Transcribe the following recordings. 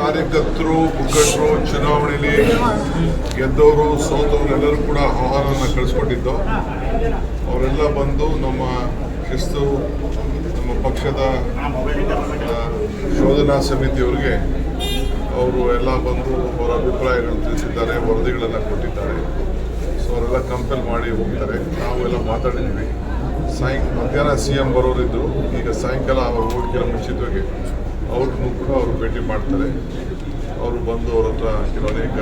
ಕಾರ್ಯಕರ್ತರು, ಮುಖಂಡರು ಚುನಾವಣೆಯಲ್ಲಿ ಗೆದ್ದವರು, ಸೋತವರು ಎಲ್ಲರೂ ಕೂಡ ಆಹ್ವಾನವನ್ನು ಕಳಿಸ್ಕೊಟ್ಟಿದ್ದು ಅವರೆಲ್ಲ ಬಂದು ನಮ್ಮ ಶಿಸ್ತು, ನಮ್ಮ ಪಕ್ಷದ ಶೋಧನಾ ಸಮಿತಿಯವರಿಗೆ ಅವರು ಎಲ್ಲ ಬಂದು ಅವರ ಅಭಿಪ್ರಾಯಗಳನ್ನು ತಿಳಿಸಿದ್ದಾರೆ, ವರದಿಗಳನ್ನು ಕೊಟ್ಟಿದ್ದಾರೆ. ಸೊ ಅವರೆಲ್ಲ ಕಂಪೇಲ್ ಮಾಡಿ ಹೋಗ್ತಾರೆ. ನಾವೆಲ್ಲ ಮಾತಾಡಿದ್ವಿ. ಸಾಯಂ ಮಧ್ಯಾಹ್ನ ಸಿ ಎಂ ಬರೋರಿದ್ದರು ಈಗ ಸಾಯಂಕಾಲ ಅವರು ಹೋಗಿರೋ ಮುಂಚಿತವಾಗಿ ಅವ್ರನ್ನೂ ಮುಖ ಅವರು ಭೇಟಿ ಮಾಡ್ತಾರೆ. ಅವರು ಬಂದು ಅವ್ರ ಹತ್ರ ಕೆಲವು ಅನೇಕ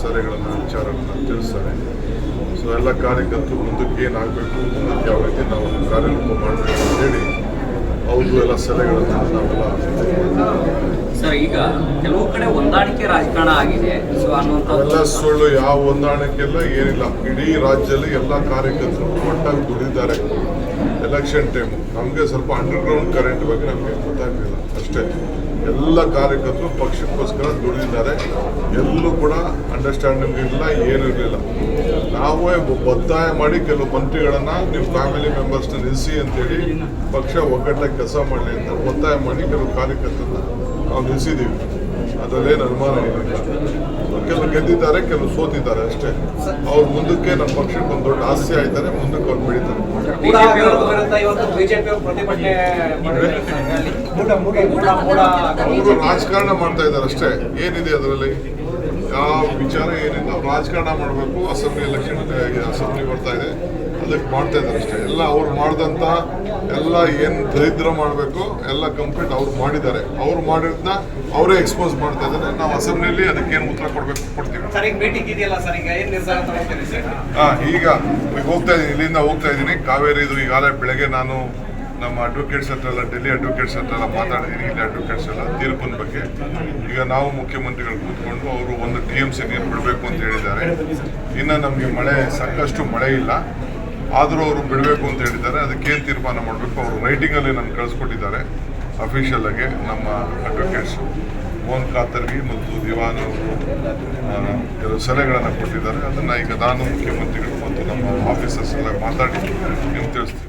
ಸಲಹೆಗಳನ್ನು, ವಿಚಾರಗಳನ್ನು ತಿಳಿಸ್ತಾರೆ. ಸೊ ಎಲ್ಲ ಕಾರ್ಯಕರ್ತರು ಮುಂದಕ್ಕೆ ಏನಾಗಬೇಕು ಮುಂದಕ್ಕೆ ಯಾವ ರೀತಿ ನಾವು ಕಾರ್ಯರೂಪ ಮಾಡಬೇಕು ಅಂತೇಳಿ ಅವ್ರದ್ದು ಎಲ್ಲ ಸಲಹೆಗಳನ್ನು ನಾವೆಲ್ಲ ಸರ್ ಈಗ ಕೆಲವು ಕಡೆ ಹೊಂದಾಣಿಕೆ ರಾಜಕಾರಣ ಆಗಿದೆ. ಸೊ ಅನ್ನುವಂಥದ್ದು ಸುಳ್ಳು ಯಾವ ಹೊಂದಾಣಿಕೆಲ್ಲ ಏನಿಲ್ಲ. ಇಡೀ ರಾಜ್ಯದಲ್ಲಿ ಎಲ್ಲ ಕಾರ್ಯಕರ್ತರು ಒಟ್ಟಾಗಿ ದುಡಿದಿದ್ದಾರೆ ಎಲೆಕ್ಷನ್ ಟೈಮು ನಮಗೆ ಸ್ವಲ್ಪ ಅಂಡರ್ಗ್ರೌಂಡ್ ಕರೆಂಟ್ ಬಗ್ಗೆ ನಮಗೆ ಗೊತ್ತಾಗಲಿಲ್ಲ. ಅಷ್ಟೇ. ಎಲ್ಲ ಕಾರ್ಯಕರ್ತರು ಪಕ್ಷಕ್ಕೋಸ್ಕರ ದುಡಿದಿದ್ದಾರೆ ಎಲ್ಲೂ ಕೂಡ ಅಂಡರ್ಸ್ಟ್ಯಾಂಡಿಂಗ್ ಇರಲಿಲ್ಲ ಏನೂ ಇರಲಿಲ್ಲ. ನಾವೇ ಒತ್ತಾಯ ಮಾಡಿ ಕೆಲವು ಮಂತ್ರಿಗಳನ್ನು ನೀವು ಫ್ಯಾಮಿಲಿ ಮೆಂಬರ್ಸ್ನ ನಿಲ್ಲಿಸಿ ಅಂತೇಳಿ ಪಕ್ಷ ಒಗ್ಗಟ್ಟಾಗಿ ಕೆಲಸ ಮಾಡಲಿ ಅಂತ ಒತ್ತಾಯ ಮಾಡಿ ಕೆಲವು ಕಾರ್ಯಕರ್ತರನ್ನ ನಾವು ನಿಲ್ಲಿಸಿದ್ದೀವಿ ಅದರಲ್ಲೇನು ಅನುಮಾನ ಏನಿಲ್ಲ ಕೆಲವು ಗೆದ್ದಿದ್ದಾರೆ ಕೆಲವು ಸೋತಿದ್ದಾರೆ ಅಷ್ಟೇ. ಅವ್ರು ಮುಂದಕ್ಕೆ ನಮ್ಮ ಪಕ್ಷಕ್ಕೆ ಒಂದು ದೊಡ್ಡ ಆಸೆ ಆಯ್ತಾರೆ ಮುಂದಕ್ಕೆ ಅವ್ರು ಬೆಳೀತಾರೆ. ಅವರು ರಾಜಕಾರಣ ಮಾಡ್ತಾ ಇದ್ದಾರೆ ಅಷ್ಟೇ. ಏನಿದೆ ಅದರಲ್ಲಿ? ಯಾವ ವಿಚಾರ ಏನಿಲ್ಲ. ಅವ್ರು ರಾಜಕಾರಣ ಮಾಡಬೇಕು ಅಸೆಂಬ್ಲಿ ಎಲೆಕ್ಷನ್ ಅಸೆಂಬ್ಲಿ ಬರ್ತಾ ಇದೆ. ಅದಕ್ಕೆ ಮಾಡ್ತಾ ಇದ್ದಾರೆ ಅಷ್ಟೇ. ಎಲ್ಲ ಅವ್ರು ಮಾಡಿದಂಥ ಎಲ್ಲ ಏನು ದರಿದ್ರ ಮಾಡಬೇಕು ಎಲ್ಲ ಕಂಪ್ಲೀಟ್ ಅವ್ರು ಮಾಡಿದ್ದಾರೆ. ಅವ್ರು ಮಾಡಿದ್ನ ಅವರೇ ಎಕ್ಸ್ಪೋಸ್ ಮಾಡ್ತಾ ಇದ್ದಾರೆ. ನಾವು ಅಸೆಂಬ್ಲಿಯಲ್ಲಿ ಅದಕ್ಕೇನು ಉತ್ತರ ಕೊಡಬೇಕು ಕೊಡ್ತೀವಿ. ಹಾಂ ಈಗ ಈಗ ಏನ್ ಹೋಗ್ತಾ ಇದ್ದೀನಿ ಇಲ್ಲಿಂದ ಹೋಗ್ತಾ ಇದ್ದೀನಿ. ಕಾವೇರಿದು ಈಗಾಗಲೇ ಬೆಳಗ್ಗೆ ನಾನು ನಮ್ಮ ಅಡ್ವೊಕೇಟ್ಸ್ ಹತ್ರ ಎಲ್ಲ ಡೆಲ್ಲಿ ಅಡ್ವೊಕೇಟ್ಸ್ ಹತ್ರ ಎಲ್ಲ ಮಾತಾಡಿದ್ದೀನಿ ಇಲ್ಲಿ ಅಡ್ವೊಕೇಟ್ಸ್ ಎಲ್ಲ ತೀರ್ಪಿನ ಬಗ್ಗೆ. ಈಗ ನಾವು ಮುಖ್ಯಮಂತ್ರಿಗಳು ಕೂತ್ಕೊಂಡು ಅವರು ಒಂದು ಟಿ ಎಂ ಸಿ ನೀರು ಬಿಡಬೇಕು ಅಂತ ಹೇಳಿದ್ದಾರೆ. ಇನ್ನು ನಮಗೆ ಮಳೆ ಸಾಕಷ್ಟು ಮಳೆ ಇಲ್ಲ. ಆದರೂ ಅವರು ಬಿಡಬೇಕು ಅಂತ ಹೇಳಿದ್ದಾರೆ. ಅದಕ್ಕೇನು ತೀರ್ಮಾನ ಮಾಡಬೇಕು? ಅವರು ರೈಟಿಂಗಲ್ಲಿ ನಾನು ಕಳಿಸ್ಕೊಟ್ಟಿದ್ದಾರೆ. ಅಫಿಷಿಯಲ್ ಆಗಿ ನಮ್ಮ ಅಡ್ವೊಕೇಟ್ಸು ಮೋಹನ್ ಕಾತರ್ಗಿ ಮತ್ತು ದಿವಾನ್ ಅವರು ಕೆಲವು ಸಲಹೆಗಳನ್ನು ಕೊಟ್ಟಿದ್ದಾರೆ. ಅದನ್ನು ಈಗ ನಾನು ಮುಖ್ಯಮಂತ್ರಿಗಳು ಮತ್ತು ನಮ್ಮ ಆಫೀಸರ್ಸ್ ಎಲ್ಲ ಮಾತಾಡಿ ನಿಮ್ಗೆ ತಿಳಿಸ್ತೀವಿ